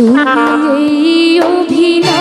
তুমি এই অভিনয়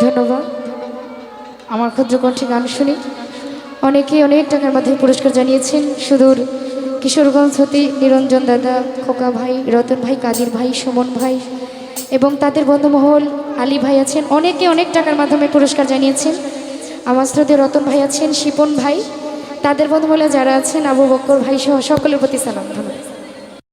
ধন্যবাদ। আমার ক্ষুদ্র কণ্ঠে গান শুনি। অনেকে অনেক টাকার মাধ্যমে পুরস্কার জানিয়েছেন। সুদূর কিশোরগঞ্জ হতে নিরঞ্জন দাদা, খোকা ভাই, রতন ভাই, কাদির ভাই, সুমন ভাই এবং তাদের বন্ধুমহল আলী ভাই আছেন। অনেকে অনেক টাকার মাধ্যমে পুরস্কার জানিয়েছেন। আমার শ্রদ্ধে রতন ভাই আছেন, শিপন ভাই, তাদের বন্ধুমহলে যারা আছেন, আবু বক্কর ভাই সহ সকলের প্রতি সালাম।